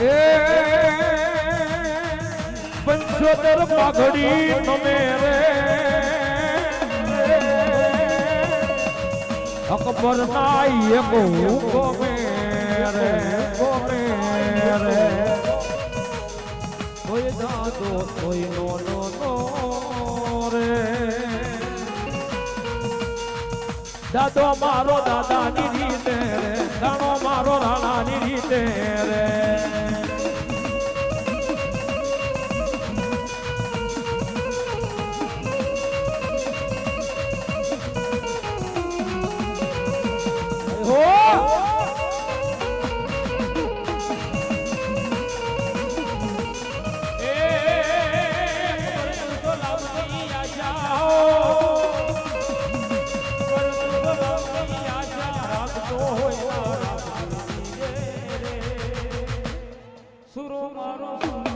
એ પંચોતર પાઘડી તમે રે. અકબર ના એક હુકમે રે ગોમે રે. કોઈ દાદો કોઈ નો નો રે. દાદો મારો દાદાની રીતે રે, દાણો મારો રાણાની રીતે રે. સુરો મારો અવસર